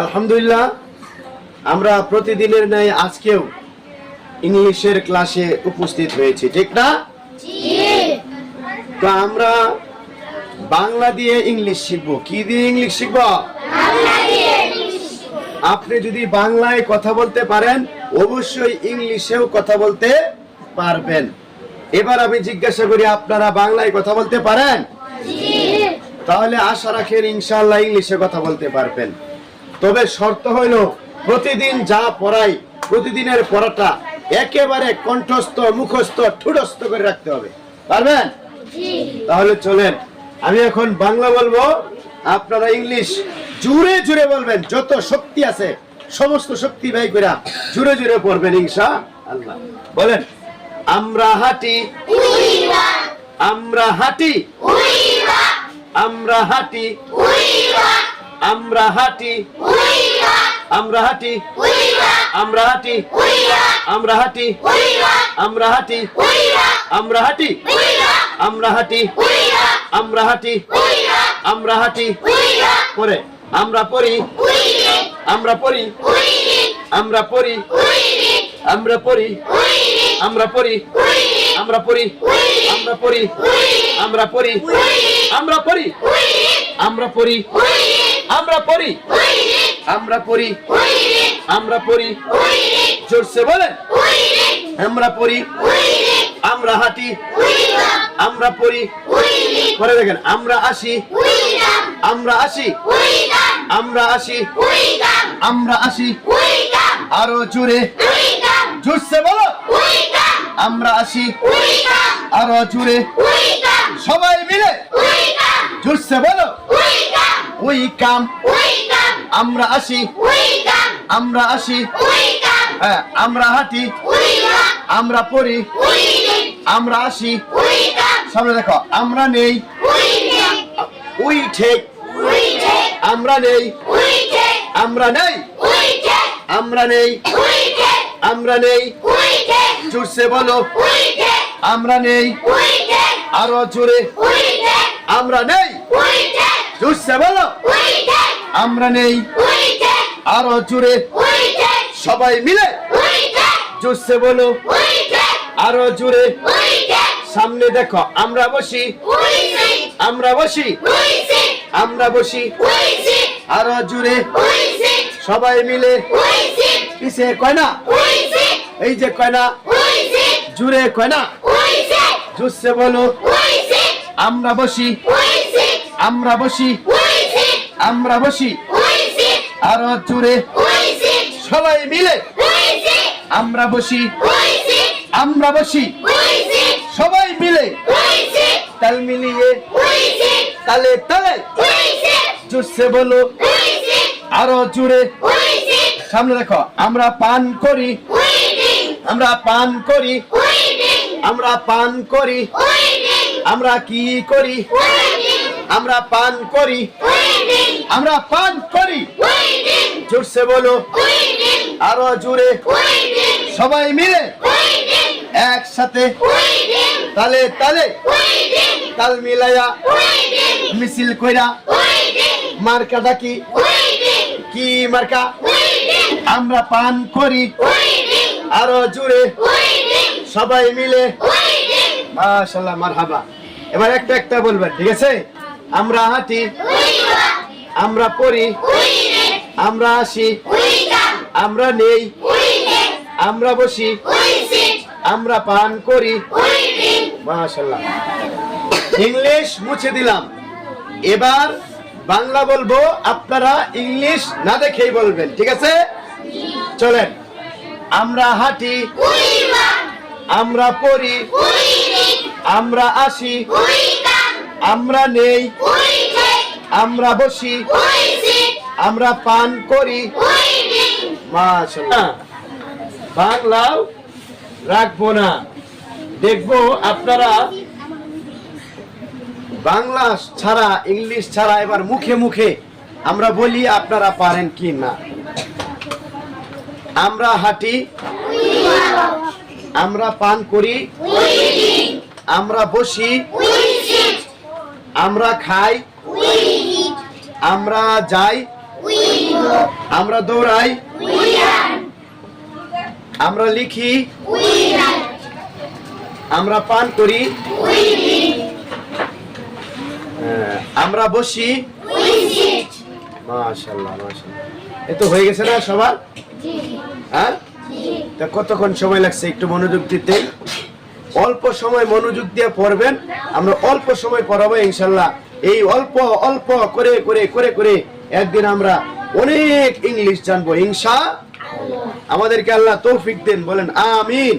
আলহামদুলিল্লাহ আমরা প্রতিদিনের ন্যায় আজকেও ইংলিশের ক্লাসে উপস্থিত হয়েছি ঠিক না? তো আমরা বাংলা দিয়ে ইংলিশ শিখব। কি দিয়ে ইংলিশ শিখব? আপনি যদি বাংলায় কথা বলতে পারেন অবশ্যই ইংলিশেও কথা বলতে পারবেন। এবার আমি জিজ্ঞাসা করি আপনারা বাংলায় কথা বলতে পারেন? তাহলে আশা রাখেন ইনশাল্লাহ ইংলিশে কথা বলতে পারবেন। তবে শর্ত হইল প্রতিদিন যা পড়াই প্রতিদিনের পড়াটা একেবারে কণ্ঠস্থ মুখস্থ ঠুডস্থ করে রাখতে হবে। পারবেন? তাহলে চলেন আমি এখন বাংলা বলব আপনারা ইংলিশ জুড়ে জুড়ে বলবেন যত শক্তি আছে সমস্ত শক্তি ব্যয় করে জুড়ে জুড়ে পড়বেন ইনশা আল্লাহ বলেন আমরা হাঁটি আমরা হাঁটি আমরা হাঁটি আমরা হাঁটি আমরা হাঁটি আমরা হাঁটি আমরা হাঁটি আমরা হাঁটি আমরা হাঁটি আমরা হাঁটি আমরা হাঁটি আমরা হাঁটি পরে আমরা পড়ি আমরা পড়ি আমরা পড়ি আমরা পড়ি আমরা পড়ি আমরা পড়ি আমরা পড়ি আমরা পড়ি আমরা পড়ি আমরা পড়ি আমরা পড়ি। আমরা পড়ি। আমরা পড়ি। জোরসে বলেন। আমরা পড়ি। আমরা হাঁটি। আমরা পড়ি। পরে দেখেন, আমরা আসি। আমরা আসি। আমরা আসি। আমরা আসি। আরও জোরে। জোরসে বলো। আমরা আসি। আরও জোরে। সবাই মিলে। জোরসে বলো। উই কাম আমরা আসি। আমরা আসি। হ্যাঁ আমরা হাঁটি। আমরা পড়ি। আমরা আসি। সামনে দেখো আমরা নেই। উই ঠিক আমরা নেই। আমরা নেই। আমরা নেই। আমরা নেই। জোরসে বলো। আমরা নেই। আরও জোরে। আমরা নেই। জোরসে বলো। আমরা নেই। আরও জোরে। সবাই মিলে জোরসে বলো। আরও জোরে। সামনে দেখো আমরা বসি। আমরা বসি। আমরা বসি। আরও জোরে। সবাই মিলে। পিছে কয় না এই যে কয় না জুড়ে কয় না জোরসে বলো। আমরা বসি। আমরা বসি। আমরা বসি। আরও জোরে। সবাই মিলে। আমরা বসি। আমরা বসি। সবাই মিলে। তাল মিলিয়ে। তালে তালে। জোরসে বলো। আরও জুড়ে সামনে দেখো, আমরা পান করি। আমরা পান করি। আমরা পান করি। আমরা কি করি? আমরা পান করি। আমরা পান করি। জোরসে বলো। আরও জুড়ে সবাই মিলে একসাথে। তালে তালে। তাল মিলাইয়া মিছিল কইরা। মার্কা ডাকি কি? মার্কা? আমরা পান করি। আরও জুড়ে সবাই মিলে। মাশাল্লাহ মারহাবা। এবার একটা একটা বলবেন ঠিক আছে? আমরা হাঁটি, আমরা পড়ি, আমরা আসি, আমরা নেই, আমরা বসি, আমরা পান করি। ইংলিশ মুছে দিলাম। এবার বাংলা বলব, আপনারা ইংলিশ না দেখেই বলবেন, ঠিক আছে? চলেন। আমরা হাঁটি, আমরা পড়ি, আমরা আসি আমরা নেই। আমরা বসি। আমরা পান করি। বাংলাও রাখব না। দেখব আপনারা বাংলা ছাড়া ইংলিশ ছাড়া এবার মুখে মুখে আমরা বলি আপনারা পারেন কি না। আমরা হাঁটি। আমরা পান করি। আমরা বসি। আমরা খাই আমরা যাই আমরা দৌড়াই আমরা লিখি আমরা পান করি হ্যাঁ, আমরা বসি মাশাল্লাহ মাশাল্লাহ। এ তো হয়ে গেছে না সবার? হ্যাঁ? তা কতক্ষণ সময় লাগছে একটু মনোযোগ দিতে? অল্প সময় মনোযোগ দিয়ে পড়বেন, আমরা অল্প সময় পড়াবো ইনশাল্লাহ। এই অল্প অল্প করে করে করে করে একদিন আমরা অনেক ইংলিশ জানব, ইনশা আমাদেরকে আল্লাহ তৌফিক দেন, বলেন আমিন।